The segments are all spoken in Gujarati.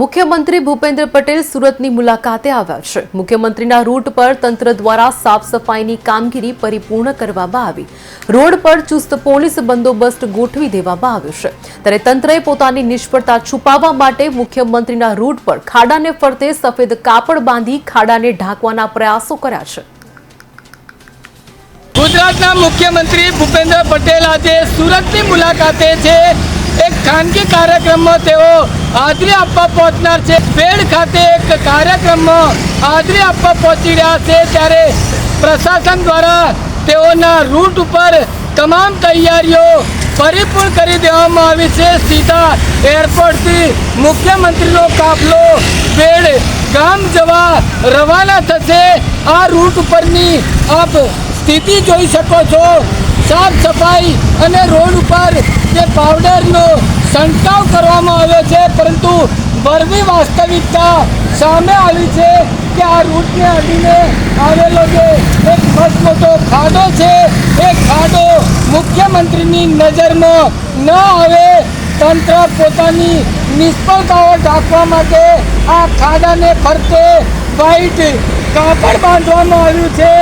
મુખ્યમંત્રી ભૂપેન્દ્ર પટેલ સુરતની મુલાકાતે આવ્યા છે. મુખ્યમંત્રીના રૂટ પર તંત્ર દ્વારા સાફ સફાઈની કામગીરી પરિપૂર્ણ કરવામાં આવી. રોડ પર ચુસ્ત પોલીસ બંદોબસ્ત ગોઠવી દેવામાં આવ્યો છે. ત્યારે તંત્રએ પોતાની નિષ્ફળતા છુપાવવા માટે મુખ્યમંત્રીના રૂટ પર ખાડાને ફરતે સફેદ કાપડ બાંધી ખાડાને ઢાંકવાના પ્રયાસો કર્યા છે. ગુજરાતના મુખ્યમંત્રી ભૂપેન્દ્ર પટેલ આજે સુરતની મુલાકાતે છે. એક ખાનગી કાર્યક્રમમાં તેઓ હાજરી આપવા પહોંચનાર છે. પેડ ખાતે એક કાર્યક્રમમાં હાજરી આપવા પહોંચી રહ્યા છે ત્યારે પ્રશાસન દ્વારા તેઓના રૂટ ઉપર તમામ તૈયારીઓ પરિપૂર્ણ કરી દેવામાં આવી છે. સીધા એરપોર્ટથી મુખ્યમંત્રીનો કાફલો પેડ ગામ જવા રવાના થશે. આ રૂટ ઉપરની આપ સ્થિતિ જોઈ શકો છો. સાફ સફાઈ અને રોડ ઉપર જે પાવડરનો છંટકાવ કરવામાં આવ્યો છે, પરંતુ બરવી વાસ્તવિકતા સામે આવી છે કે આ રૂટને અડીને આવેલો જે એક મસ્ત મોટો ખાડો છે, એ ખાડો મુખ્યમંત્રીની નજરમાં ન આવે, તંત્ર પોતાની નિષ્ફળતાઓ ઢાંકવા માટે આ ખાડાને ફરતે વ્હાઈટ કાપડ બાંધવામાં આવ્યું છે.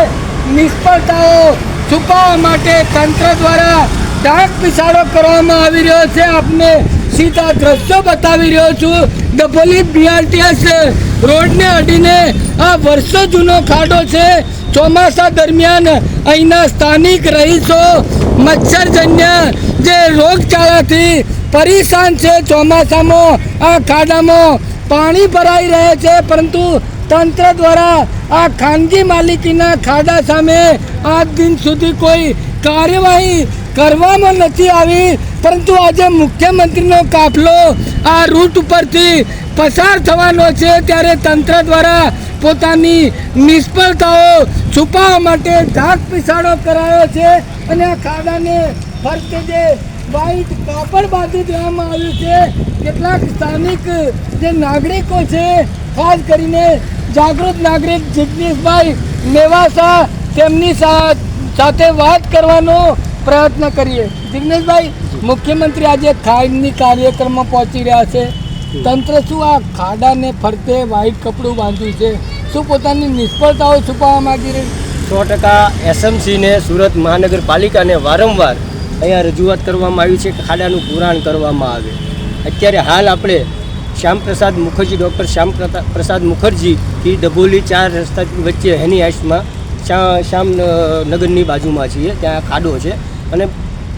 નિષ્ફળતાઓ છુપાવવા માટે તંત્ર દ્વારા ડાક પિસાડો કરવામાં આવી રહ્યો છે. આપને સીધા દ્રશ્યો બતાવી રહ્યો છું. ડભોલી બીઆરટીએસ રોડને અડીને આ વર્ષો જૂનો ખાડો છે. ચોમાસા દરમિયાન અહીંના સ્થાનિક રહીશો, મચ્છરજન્ય જે રોગચાળાથી પરેશાન છે, ચોમાસામાં આ ખાડામાં પાણી ભરાઈ રહે છે. પરંતુ તંત્ર દ્વારા આ ખાનગી માલિકીના ખાડા સામે આજ દિન સુધી કોઈ કાર્યવાહી કરવામાં નથી આવી, પરંતુ આજે મુખ્યમંત્રીનો કાફલો આ રૂટ ઉપરથી પસાર થવાનો છે, ત્યારે તંત્ર દ્વારા પોતાની નિષ્ફળતાઓ છુપાવવા માટે ઢાક પીસાડો કરાયો છે અને આ ખાડાને ફરતે જે વ્હાઈટ કાપડ બાંધી દેવામાં આવ્યું છે, કેટલાક સ્થાનિક જે નાગરિકો છે, ખાસ કરીને જાગૃત નાગરિક જિગ્નેશભાઈ મેવાસા તેમની સાથે વાત કરવાનો પ્રયત્ન કરીએ. જિગ્નેશભાઈ, મુખ્યમંત્રી આજે ખાઈડની કાર્યક્રમમાં પહોંચી રહ્યા છે. તંત્ર શું આ ખાડાને ફરતે વ્હાઈટ કપડું બાંધ્યું છે? શું પોતાની નિષ્ફળતાઓ છુપાવવા માગી રહી? સો ટકા એસએમસીને સુરત મહાનગરપાલિકાને વારંવાર અહીંયા રજૂઆત કરવામાં આવી છે કે ખાડાનું પુરાણ કરવામાં આવે. અત્યારે હાલ આપણે શ્યામપ્રસાદ મુખર્જી, ડૉક્ટર શ્યામ પ્રસાદ પ્રસાદ મુખર્જીથી ડભોલી ચાર રસ્તા વચ્ચે એની હાઈટ્સમાં શ્યા શ્યામ નગરની બાજુમાં છીએ, ત્યાં ખાડો છે અને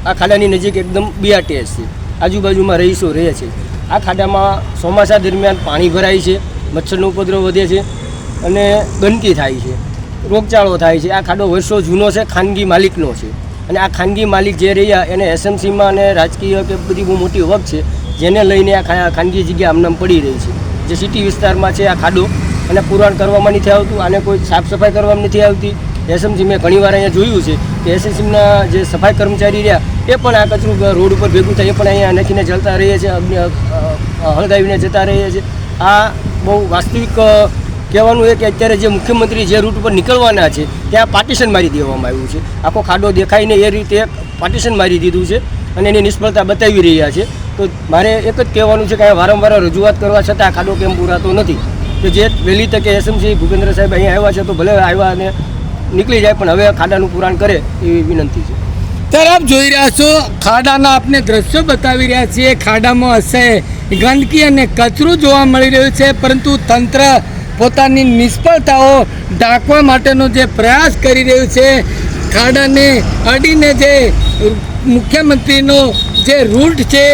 આ ખાડાની નજીક એકદમ બીઆરટીએસ છે. આજુબાજુમાં રહીશો રહે છે. આ ખાડામાં ચોમાસા દરમિયાન પાણી ભરાય છે, મચ્છરનો ઉપદ્રવ વધે છે અને ગંદકી થાય છે, રોગચાળો થાય છે. આ ખાડો વર્ષો જૂનો છે, ખાનગી માલિકનો છે. અને આ ખાનગી માલિક જે રહ્યા એને એસએમસીમાં અને રાજકીય કે બધી બહુ મોટી વગ છે જેને લઈને આ ખાનગી જગ્યા આમનામ પડી રહી છે. જે સિટી વિસ્તારમાં છે આ ખાડો, અને પુરાણ કરવામાં નથી આવતું, આને કોઈ સાફ સફાઈ કરવામાં નથી આવતી. એસએમસી મેં ઘણીવાર અહીંયા જોયું છે કે એસએમસીના જે સફાઈ કર્મચારી રહ્યા, એ પણ આ કચરું રોડ ઉપર ભેગું થાય, એ પણ અહીંયા નાખીને જલતા રહીએ છે, અગ્નિ હળગાવીને જતા રહીએ છે. આ બહુ વાસ્તવિક કહેવાનું એ કે અત્યારે જે મુખ્યમંત્રી જે રૂટ ઉપર નીકળવાના છે, ત્યાં પાર્ટીશન મારી દેવામાં આવ્યું છે. આખો ખાડો દેખાઈને એ રીતે પાર્ટીશન મારી દીધું છે, અને એની નિષ્ફળતા બતાવી રહ્યા છે. તો મારે એક જ કહેવાનું છે કે વારંવાર રજૂઆત કરવા છતાં ખાડો કેમ પૂરાતો નથી. તો જે વહેલી તકે એસએમસી ભૂપેન્દ્ર સાહેબ અહીંયા આવ્યા છે તો ભલે આવ્યા અને નીકળી જાય, પણ હવે ખાડાનું પુરાણ કરે એવી વિનંતી છે. ત્યારે આપ જોઈ રહ્યા છો, ખાડાના આપને દ્રશ્યો બતાવી રહ્યા છીએ. ખાડામાં હશે, ગંદકી અને કચરું જોવા મળી રહ્યું છે, પરંતુ તંત્ર પોતાની નિષ્ફળતાઓ ઢાંકવા માટેનો જે પ્રયાસ કરી રહ્યું છે, ખાડાને અડીને જે મુખ્યમંત્રીનો જે રૂટ છે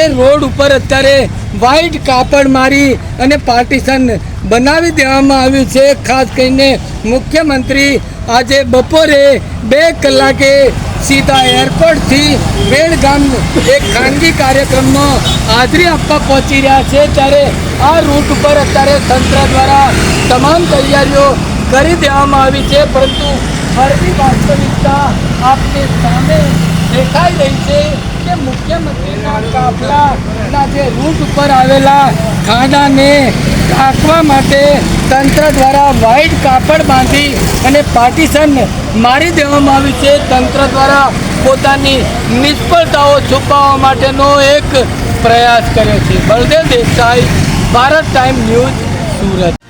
એ રોડ ઉપર અત્યારે વાઈટ કાપડ મારી અને પાર્ટીશન બનાવી દેવામાં આવ્યું છે. ખાસ કરીને મુખ્યમંત્રી આજે બપોરે બે કલાકે સીધા એરપોર્ટથી બેડગામ એક ખાનગી કાર્યક્રમમાં હાજરી આપવા પહોંચી રહ્યા છે. ત્યારે આ રૂટ ઉપર અત્યારે તંત્ર દ્વારા તમામ તૈયારીઓ કરી દેવામાં આવી છે. પરંતુ ફરતી વાસ્તવિકતા આપની સામે દેખાઈ રહી છે કે મુખ્યમંત્રીના કાફલાના જે રૂટ ઉપર આવેલા ખાડાને કાપવા માટે તંત્ર દ્વારા વ્હાઈટ કાપડ બાંધી અને પાર્ટીશન મારી દેવામાં આવ્યું છે. તંત્ર દ્વારા પોતાની નિષ્ફળતાઓ છુપાવવા માટેનો એક પ્રયાસ કર્યો છે. Baldev Desai, Bharat time news Surat.